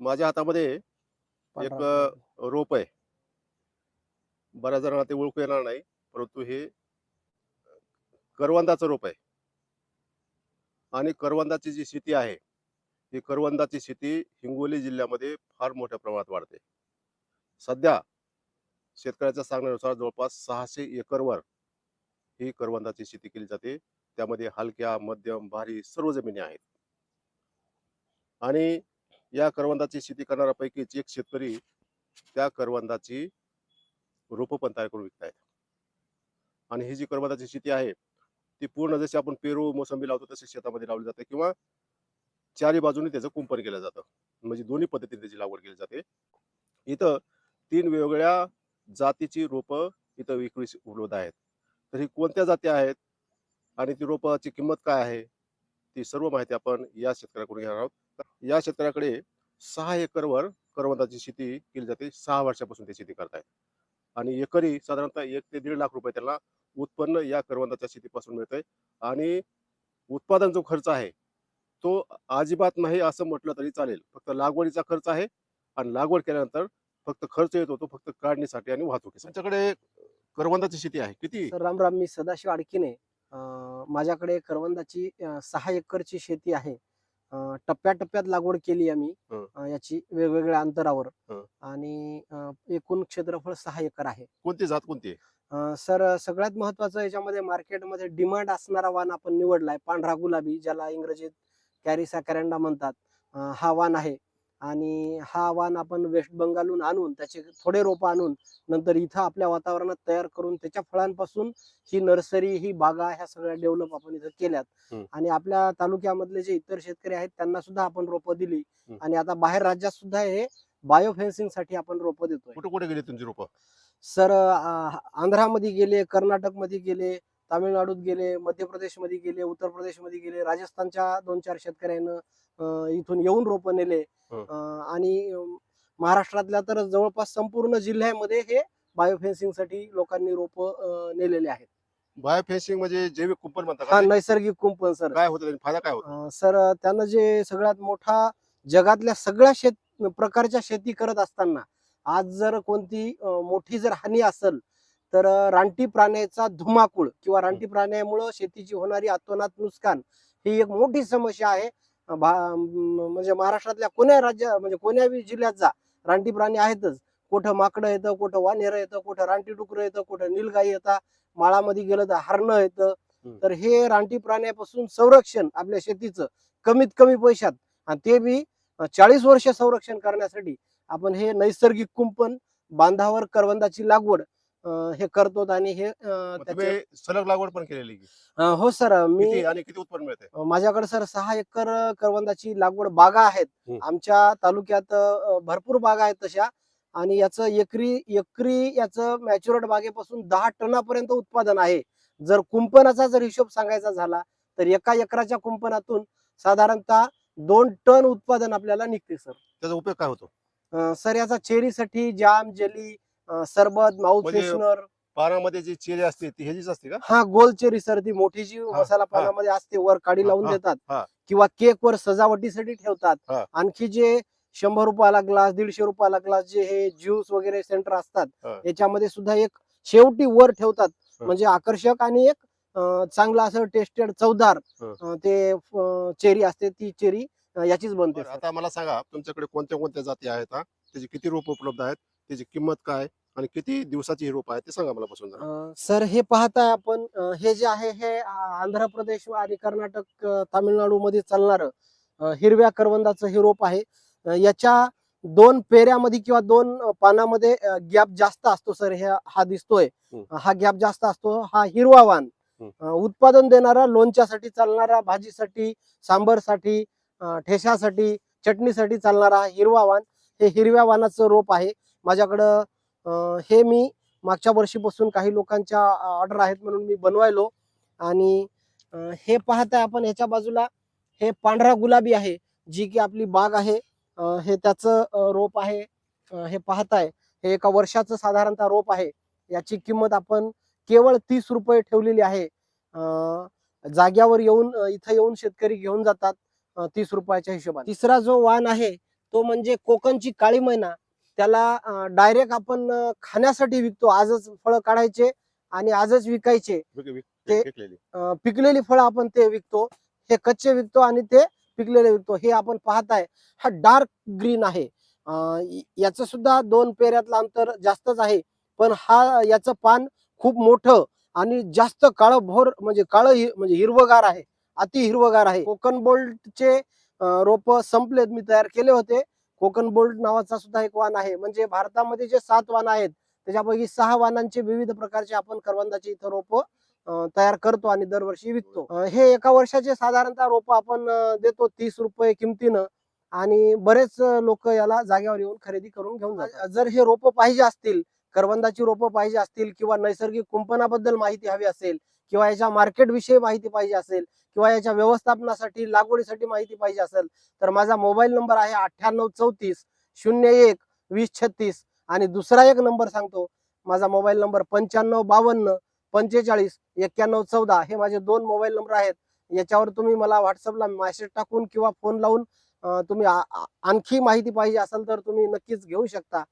माझ्या हातामध्ये एक रोप आहे. बऱ्याच जणांना ते ओळखू येणार नाही परंतु हे करवंदाचं रोप आहे. आणि करवंदाची जी शेती आहे ही करवंदाची शेती हिंगोली जिल्ह्यामध्ये फार मोठ्या प्रमाणात वाढते. सध्या शेतकऱ्याच्या सांगण्यानुसार जवळपास सहाशे एकरवर ही करवंदाची शेती केली जाते. त्यामध्ये हलक्या मध्यम भारी सर्व जमिनी आहेत. आणि या करवंदाची शेती करणाऱ्यापैकीच एक शेतकरी त्या करवंदाची रोपं पण तयार करून विकतायत. आणि ही जी करवंदाची शेती आहे ती पूर्ण जशी आपण पेरू मोसंबी लावतो तशी शेतामध्ये लावली जाते किंवा चारी बाजूने त्याचं कुंपण केलं जातं. म्हणजे दोन्ही पद्धतीने त्याची लागवड केली जाते. इथं तीन वेगवेगळ्या जातीची रोपं इथं विक्री उपलब्ध आहेत. तर ही कोणत्या जाती आहेत आणि ती रोपाची किंमत काय आहे ती सर्व माहिती आपण या शेतकऱ्याकडून घेणार आहोत. या शेतकऱ्याकडे सहा एकरवर करवंदाची शेती केली जाते. सहा वर्षापासून ते शेती करतायत. आणि एकरी साधारणतः एक ते दीड लाख रुपये त्याला उत्पन्न या करवंदाच्या शेतीपासून मिळतंय. आणि उत्पादन जो खर्च आहे तो अजिबात नाही असं म्हटलं तरी चालेल. फक्त लागवडीचा खर्च आहे आणि लागवड केल्यानंतर फक्त खर्च येतो तो फक्त काढणीसाठी आणि वाहतुकीसाठी. त्यांच्याकडे करवंदाची शेती आहे. किती? राम राम मी सदाशिव आडकीने माझ्याकडे करवंदाची सहा एकरची शेती आहे. टप्प्याटप्प्यात लागवड केली आम्ही. अं, याची वेगवेगळ्या अंतरावर. हं. आणि अं, एकूण क्षेत्रफळ सहा एकर आहे. कोणती जात कोणती? आहे अं, सर सगळ्यात महत्वाचं याच्यामध्ये मार्केटमध्ये डिमांड असणारा वाण आपण निवडलाय पांढरा गुलाबी ज्याला इंग्रजीत कॅरिसा कॅरेंडा म्हणतात. अं, हा वाण आहे. आणि हा वाण आपण वेस्ट बंगालहून आणून त्याचे थोडे रोप आणून नंतर इथं आपल्या वातावरणात तयार करून त्याच्या फळांपासून ही नर्सरी ही बागा ह्या सगळ्या डेव्हलप आपण इथं केल्यात. आणि आपल्या तालुक्यामधले जे इतर शेतकरी आहेत त्यांना सुद्धा आपण रोपं दिली. आणि आता बाहेर राज्यात सुद्धा हे बायो फेन्सिंगसाठी आपण रोपं देतोय कुठे कुठे गेली तुमची रोपं सर आंध्रामध्ये गेले कर्नाटकमध्ये गेले तामिळनाडूत गेले मध्य प्रदेशमध्ये गेले उत्तर प्रदेशमध्ये गेले राजस्थानच्या दोन चार शेतकऱ्यांना इथून येऊन रोपं नेले. हं. आणि महाराष्ट्रातल्या तर जवळपास संपूर्ण जिल्ह्यामध्ये हे बायोफेन्सिंगसाठी लोकांनी रोप नेलेले आहेत. बायो फेन्सिंग म्हणजे जैविक कुंपण म्हणतात हा? नैसर्गिक कुंपण सर. काय होतं फायदा काय होतो? सर त्यानं जे सगळ्यात मोठा जगातल्या सगळ्या शेत प्रकारच्या शेती करत असताना आज जर कोणती मोठी जर हानी असेल तर रानटी प्राण्याचा धुमाकूळ किंवा रानटी प्राण्यामुळं शेतीची होणारी अतोनात नुकसान ही एक मोठी समस्या आहे. म्हणजे महाराष्ट्रातल्या कोण्या राज्य म्हणजे कोण्याही जिल्ह्यात जा रानटी प्राणी आहेतच. कुठं माकडं येतं कुठं वानेर येतं कुठं रानटी डुकरं येतं कुठं नीलगाई येतात माळामध्ये गेलं तर हरणं येतं. तर हे रानटी प्राण्यापासून संरक्षण आपल्या शेतीचं कमीत कमी पैशात. आणि ते बी चाळीस वर्ष संरक्षण करण्यासाठी आपण हे नैसर्गिक कुंपण बांधावर करवंदाची लागवड हे करतो आणि हे त्याचे- सलग लागवड पण केलेली की? अं, हो सर मी किती आणि किती उत्पन्न मिळते? माझ्याकडे सर सहा एकर करवंदाची लागवड बागा आहेत. हम्म. आमच्या तालुक्यात अं, भरपूर बागा आहेत तशा आणि याचं एकरी एकरी याचं मॅच्युरेट बागेपासून दहा टनापर्यंत उत्पादन आहे. जर कुंपणाचा जर हिशोब सांगायचा झाला तर एका एकराच्या कुंपणातून साधारणतः दोन टन उत्पादन आपल्याला निघते सर. त्याचा उपयोग काय होतो? अं, सर याचा चेरीसाठी जाम जेली सरबत माउथ म्हणजे फ्रेशनर पानामध्ये जी चेरी असते ती ह्याचीच असते का हा गोल चेरी सर ती मोठी जी मसाला. पानामध्ये असते वर काडी हा, लावून हा, देतात हा. किंवा केक वर सजावटीसाठी ठेवतात हा. आणखी जे शंभर रुपयाला ग्लास दीडशे रुपयाला ग्लास जे हे ज्यूस वगैरे सेंटर असतात. याच्यामध्ये सुद्धा एक शेवटी वर ठेवतात हा. म्हणजे आकर्षक आणि एक अं, चांगलं असं टेस्टेड चवदार हा. अं, ते चेरी असते ती चेरी याचीच बनते बरं, आता मला सांगा तुमच्याकडे कोणत्या कोणत्या जाती आहेत हा त्याची किती रोप उपलब्ध आहेत त्याची किंमत काय आणि किती दिवसाची ही रोप आहेत ते सांगा मला जरा. अं, सर हे पाहताय आपण अं, हे जे आहे हे आ- आंध्र प्रदेश आणि कर्नाटक तामिळनाडू मध्ये चालणार हिरव्या करवंदाचं हे रोप आहे अं, याच्या दोन पेऱ्यामध्ये किंवा दोन अं, पानामध्ये गॅप जास्त असतो सर हे हा दिसतोय हम्म. हा गॅप जास्त असतो हा हिरवा वाण हम्म. अं, उत्पादन देणारा लोणच्यासाठी चालणारा भाजीसाठी सांबरसाठी अं, ठेशासाठी चटणीसाठी चालणारा हा हिरवा वाण हे हिरव्या वाणाचं रोप आहे माझ्याकडं हे मी मागच्या वर्षीपासून काही लोकांच्या ऑर्डर आहेत म्हणून मी बनवायलो. आणि हे पाहताय आपण ह्याच्या बाजूला हे पांढरा गुलाबी आहे जी की आपली बाग आहे. हे त्याचं रोप आहे. हे पाहताय हे एका वर्षाचं साधारणतः रोप आहे. याची किंमत आपण केवळ तीस रुपये ठेवलेली आहे. जाग्यावर येऊन इथं येऊन शेतकरी घेऊन जातात तीस रुपयाच्या हिशोबाने. तिसरा जो वाण आहे तो म्हणजे कोकणची काळी मैना. त्याला डायरेक्ट आपण खाण्यासाठी विकतो. आजच फळं काढायचे आणि आजच विकायचे. विक- विक- ते- पिकलेली फळं आपण ते विकतो. हे कच्चे विकतो आणि ते पिकलेले विकतो. हे आपण पाहताय. हा डार्क ग्रीन आहे. याचं सुद्धा दोन पेऱ्यातलं अंतर जास्तच आहे. पण हा याचं पान खूप मोठं आणि जास्त काळं भोर म्हणजे काळं म्हणजे हिरवगार आहे. अति हिरवगार आहे. कोकण बोल्टचे रोप संपलेत. मी तयार केले होते. कोकण बोल्ड नावाचा सुद्धा एक वाण आहे. म्हणजे भारतामध्ये जे सात वाण आहेत त्याच्यापैकी सहा वाणांचे विविध प्रकारचे आपण करवंदाची इथं रोप तयार करतो आणि दरवर्षी विकतो. हे एका वर्षाचे साधारणतः रोप आपण देतो तीस रुपये किमतीनं आणि बरेच लोक याला जागेवर येऊन खरेदी करून घेऊन जातात. जर हे रोप पाहिजे असतील करवंदाची रोपं पाहिजे असतील किंवा नैसर्गिक कुंपणाबद्दल माहिती हवी असेल किंवा याच्या मार्केटविषयी माहिती पाहिजे असेल किंवा याच्या व्यवस्थापनासाठी लागवडीसाठी माहिती पाहिजे असेल तर माझा मोबाईल नंबर आहे अठ्ठ्याण्णव चौतीस शून्य एक वीस छत्तीस आणि दुसरा एक नंबर सांगतो. माझा मोबाईल नंबर पंच्याण्णव बावन्न पंचेचाळीस एक्क्याण्णव चौदा हे माझे दोन मोबाईल नंबर आहेत. याच्यावर तुम्ही मला व्हॉट्सअपला मेसेज टाकून किंवा फोन लावून तुम्ही आणखी माहिती पाहिजे असेल तर तुम्ही नक्कीच घेऊ शकता.